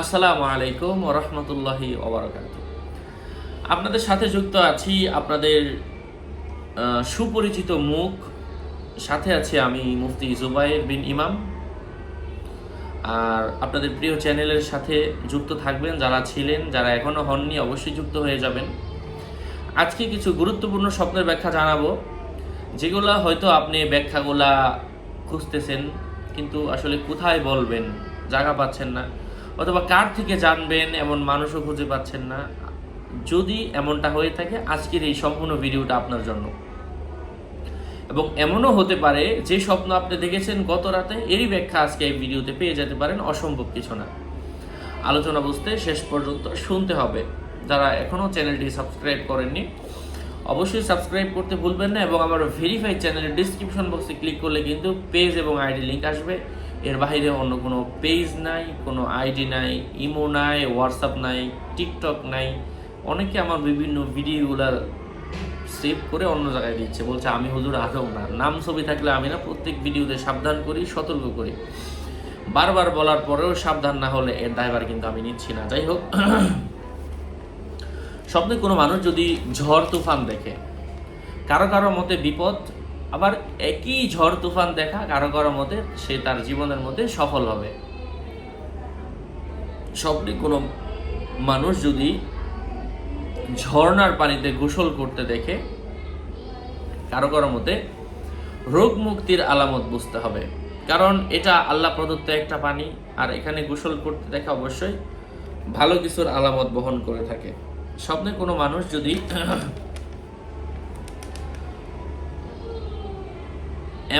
আসসালামু আলাইকুম রহমতুল্লাহি ওবরাকাত আপনাদের সাথে যুক্ত আছি আপনাদের সুপরিচিত মুখ। সাথে আছি আমি মুফতি জুবাইর বিন ইমাম। আর আপনাদের প্রিয় চ্যানেলের সাথে যুক্ত থাকবেন, যারা ছিলেন, যারা এখনও হননি, অবশ্যই যুক্ত হয়ে যাবেন। আজকে কিছু গুরুত্বপূর্ণ স্বপ্নের ব্যাখ্যা জানাব, যেগুলা হয়তো আপনি ব্যাখ্যাগুলা খুঁজতেছেন, কিন্তু আসলে কোথায় বলবেন, জায়গা পাচ্ছেন না। অথবা কার থেকে জানবেন এমন মানুষও খুঁজে পাচ্ছেন না। যদি এমনটা হয়ে থাকে, আজকের এই সম্পূর্ণ ভিডিওটা আপনার জন্য। এবং এমনও হতে পারে, যে স্বপ্ন আপনি দেখেছেন গত রাতে, এরই ব্যাখ্যা আজকে এই ভিডিওতে পেয়ে যেতে পারেন, অসম্ভব কিছু না। আলোচনা বুঝতে শেষ পর্যন্ত শুনতে হবে। যারা এখনও চ্যানেলটি সাবস্ক্রাইব করেননি, অবশ্যই সাবস্ক্রাইব করতে ভুলবেন না এবং আমার ভেরিফাইড চ্যানেলের ডিসক্রিপশন বক্সে ক্লিক করলে কিন্তু পেজ এবং আইডি লিঙ্ক আসবে। এর বাইরে অন্য কোনো পেজ নাই, কোনো আইডি নাই ইমো নাই হোয়াটসঅ্যাপ নাই টিকটক নাই। অনেকে আমার বিভিন্ন ভিডিওগুলো সেভ করে অন্য জায়গায় দিচ্ছে। বলছে, আমি হুজুর আদৌ না। নাম ছবি থাকলে আমি না প্রত্যেক ভিডিওতে সাবধান করি, সতর্ক করি। বারবার বলার পরেও সাবধান না হলে এর দায়ভার কিন্তু আমি নিচ্ছি না। যাই হোক, স্বপ্নে কোনো মানুষ যদি ঝড় তুফান দেখে, কারও কারও মতে বিপদ আবার একই ঝড় তুফান দেখা কারও কারও মতে সে তার জীবনের মধ্যে সফল হবে। স্বপ্নে কোনো মানুষ যদি ঝর্ণার পানিতে গোসল করতে দেখে কারও কারও মতে রোগ মুক্তির আলামত বুঝতে হবে। কারণ এটা আল্লাহ প্রদত্ত একটা পানি, আর এখানে গোসল করতে দেখা অবশ্যই ভালো কিছুর আলামত বহন করে থাকে। স্বপ্নে কোনো মানুষ যদি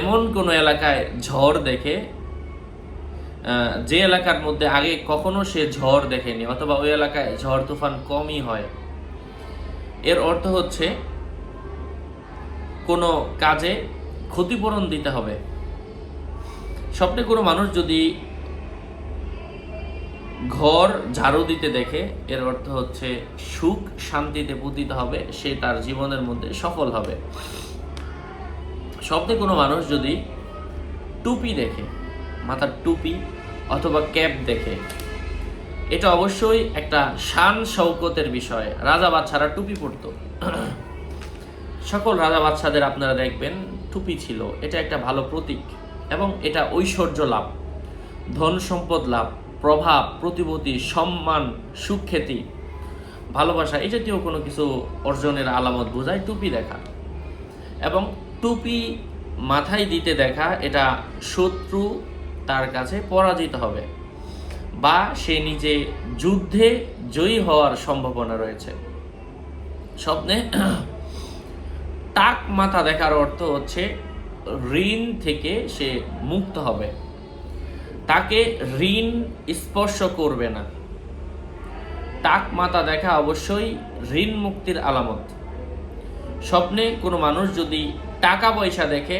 এমন কোনো এলাকায় ঝড় দেখে যে এলাকার মধ্যে আগে কখনো সে ঝড় দেখেনি, অথবা ওই এলাকায় ঝড় তুফান কমই হয়। এর অর্থ হচ্ছে, কোনো কাজে ক্ষতিপূরণ দিতে হবে। স্বপ্নে কোনো মানুষ যদি ঘর ঝাড়ু দিতে দেখে, এর অর্থ হচ্ছে সুখ শান্তিতে পুতিতে হবে, সে তার জীবনের মধ্যে সফল হবে। স্বপ্নে কোনো মানুষ যদি টুপি দেখে, মাথার টুপি অথবা ক্যাপ দেখে, এটা অবশ্যই একটা শান শৌকতের বিষয়। রাজা বাচ্চারা টুপি পরতো। সকল রাজা বাচ্চাদের আপনারা দেখবেন টুপি ছিল। এটা একটা ভালো প্রতীক এবং এটা ঐশ্বর্য লাভ, ধন সম্পদ লাভ, প্রভাব প্রতিপত্তি সম্মান, সুখ্যাতি, ভালোবাসা এই জাতীয় কোনো কিছু অর্জনের আলামত বোঝায় টুপি দেখা। এবং টুপি মাথায় দিতে দেখা, এটা শত্রু তার কাছে পরাজিত হবে বা সে নিজে যুদ্ধে জয়ী হওয়ার সম্ভাবনা রয়েছে। স্বপ্নে টাক মাথা দেখার অর্থ হচ্ছে ঋণ থেকে সে মুক্ত হবে। তাকে ঋণ স্পর্শ করবে না। টাক মাথা দেখা অবশ্যই ঋণ মুক্তির আলামত। স্বপ্নে কোনো মানুষ যদি টাকা পয়সা দেখে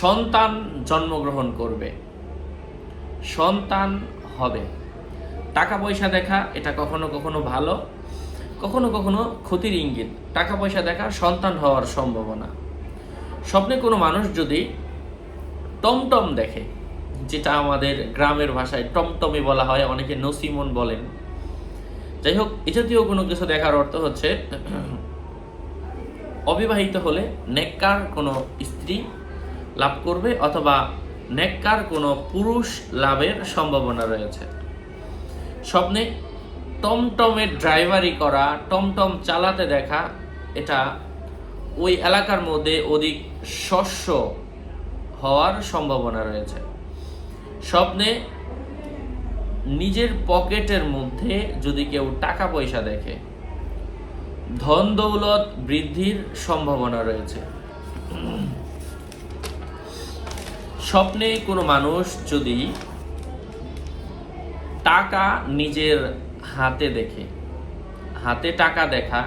সন্তান জন্মগ্রহণ করবে। সন্তান হবে। টাকা পয়সা দেখা এটা কখনো কখনো ভালো, কখনো কখনো ক্ষতির ইঙ্গিত। টাকা পয়সা দেখা সন্তান হওয়ার সম্ভাবনা। স্বপ্নে কোনো মানুষ যদি টমটম দেখে, যেটা আমাদের গ্রামের ভাষায় টমটমে বলা হয়, অনেকে নসিমন বলেন। যাই হোক, এ জাতীয় কোনো কিছু দেখার অর্থ হচ্ছে অবিবাহিত হলে নেককার কোনো স্ত্রী লাভ করবে অথবা নেককার কোনো পুরুষ লাভের সম্ভাবনা রয়েছে। স্বপ্নে টমটমের ড্রাইভারি করা, টমটম চালাতে দেখা, এটা ওই এলাকার মধ্যে অধিক শস্য হওয়ার সম্ভাবনা রয়েছে। স্বপ্নে নিজের পকেটের মধ্যে যদি কেউ টাকা পয়সা দেখে ধন দৌলত বৃদ্ধির সম্ভাবনা রয়েছে। স্বপ্নে কোনো মানুষ যদি টাকা নিজের হাতে দেখে, হাতে টাকা দেখা,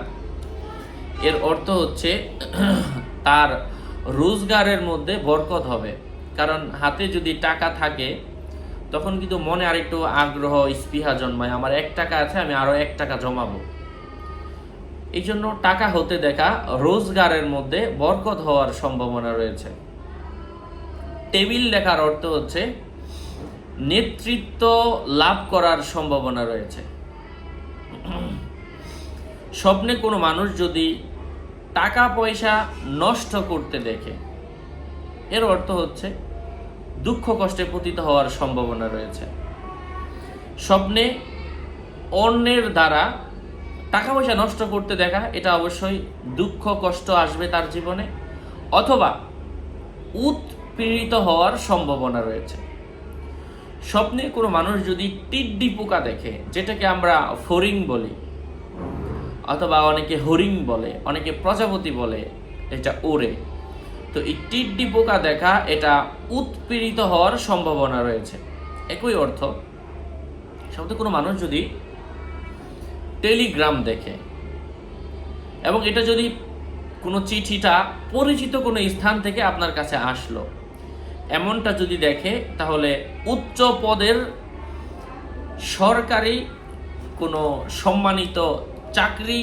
এর অর্থ হচ্ছে তার রোজগারের মধ্যে বরকত হবে। কারণ হাতে যদি টাকা থাকে, তখন কিন্তু মনে আরেকটু আগ্রহ, স্পৃহা জন্মায়। আমার এক টাকা আছে, আমি আরও এক টাকা জমাবো। এই জন্য টাকা হতে দেখা রোজগারের মধ্যে বরকত হওয়ার সম্ভাবনা রয়েছে। টেবিল লেখার অর্থ হচ্ছে নেতৃত্ব লাভ করার সম্ভাবনা রয়েছে। স্বপ্নে কোনো মানুষ যদি টাকা পয়সা নষ্ট করতে দেখে, এর অর্থ হচ্ছে দুঃখ কষ্টে পতিত হওয়ার সম্ভাবনা রয়েছে। স্বপ্নে অন্যের দ্বারা টাকা পয়সা নষ্ট করতে দেখা, এটা অবশ্যই দুঃখ, কষ্ট আসবে তার জীবনে। অথবা উৎপীড়িত হওয়ার সম্ভাবনা রয়েছে। স্বপ্নে কোনো মানুষ যদি টিড্ডি পোকা দেখে, যেটাকে আমরা ফরিং বলি, অথবা অনেকে হরিং বলে, অনেকে প্রজাপতি বলে, এটা ওরে তো এই টিড্ডি পোকা দেখা, এটা উৎপীড়িত হওয়ার সম্ভাবনা রয়েছে। একই অর্থ সাথে কোনো মানুষ যদি টেলিগ্রাম দেখে। এবং এটা যদি কোনো চিঠিটা পরিচিত কোনো স্থান থেকে আপনার কাছে আসলো, এমনটা যদি দেখে, তাহলে উচ্চ পদের সরকারি কোনো সম্মানিত চাকরি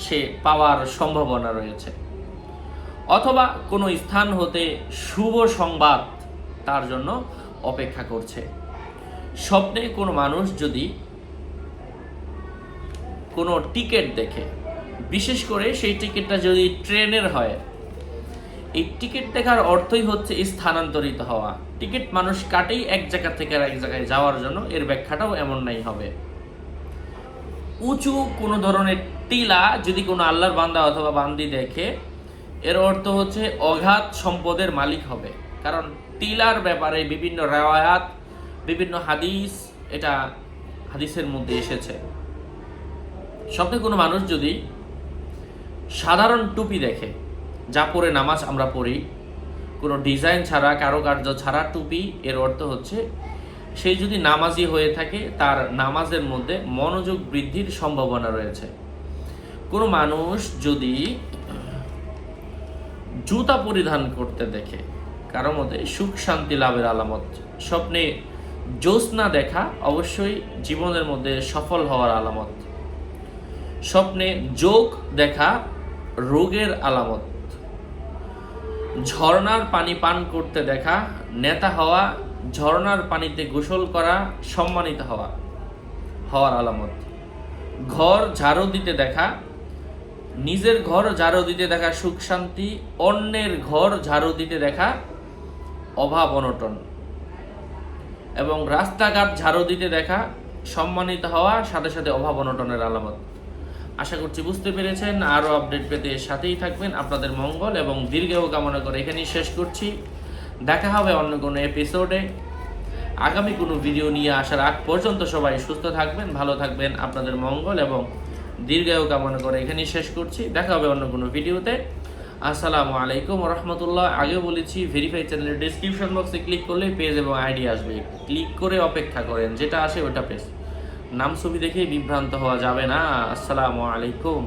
সে পাওয়ার সম্ভাবনা রয়েছে। অথবা কোনো স্থান হতে শুভ সংবাদ তার জন্য অপেক্ষা করছে। স্বপ্নে কোনো মানুষ যদি কোনো টিকিট দেখে। বিশেষ করে সেই টিকিটটা যদি ট্রেনের হয়। এই টিকিট দেখার অর্থই হচ্ছে স্থানান্তরিত হওয়া। টিকিট মানুষ কাটেই এক জায়গা থেকে আর এক জায়গায় যাওয়ার জন্য এর ব্যাখ্যাটাও এমন নাই হবে। উঁচু কোনো ধরনের টিলা যদি কোনো আল্লাহর বান্দা অথবা বান্দি দেখে, এর অর্থ হচ্ছে অগাধ সম্পদের মালিক হবে। কারণ টিলার ব্যাপারে বিভিন্ন রেওয়ায়াত, বিভিন্ন হাদিস এটা হাদিসের মধ্যে এসেছে। স্বপ্নে কোনো মানুষ যদি সাধারণ টুপি দেখে, যা পরে নামাজ আমরা পড়ি, কোনো ডিজাইন ছাড়া, কারুকার্য ছাড়া টুপি, এর অর্থ হচ্ছে সেই যদি নামাজি হয়ে থাকে, তার নামাজের মধ্যে মনোযোগ বৃদ্ধির সম্ভাবনা রয়েছে। কোনো মানুষ যদি জুতা পরিধান করতে দেখে, কারও মধ্যে সুখ শান্তি লাভের আলামত, স্বপ্নে জ্যোৎস্না দেখা অবশ্যই জীবনের মধ্যে সফল হওয়ার আলামত। স্বপ্নে যোগ দেখা রোগের আলামত। ঝর্নার পানি পান করতে দেখা, নেতা হওয়া, ঝর্ণার পানিতে গোসল করা, সম্মানিত হওয়া, হওয়ার আলামত। ঘর ঝাড়ু দিতে দেখা, নিজের ঘর ঝাড়ু দিতে দেখা সুখ শান্তি, অন্যের ঘর ঝাড়ু দিতে দেখা অভাব অনটন। এবং রাস্তাঘাট ঝাড়ু দিতে দেখা, সম্মানিত হওয়া, সাথে সাথে অভাব অনটনের আলামত। আশা করছি বুঝতে পেরেছেন। আরও আপডেট পেতে সাথেই থাকবেন আপনাদের মঙ্গল এবং দীর্ঘায়ু কামনা করে এখানেই শেষ করছি। দেখা হবে অন্য কোনো এপিসোডে আগামী কোনো ভিডিও নিয়ে আসার আগ পর্যন্ত সবাই সুস্থ থাকবেন, ভালো থাকবেন, আপনাদের মঙ্গল এবং দীর্ঘায়ু কামনা করে এখানেই শেষ করছি। দেখা হবে অন্য কোনো ভিডিওতে আসসালামু আলাইকুম রহমতুল্লাহ আগেও বলেছি ভেরিফাই চ্যানেলের ডিসক্রিপশন বক্সে ক্লিক করলে পেজ এবং আইডি আসবে। ক্লিক করে অপেক্ষা করেন, যেটা আসে ওটা পেজ। নাম ছবি দেখে বিভ্রান্ত হওয়া যাবে না। আসসালামু আলাইকুম।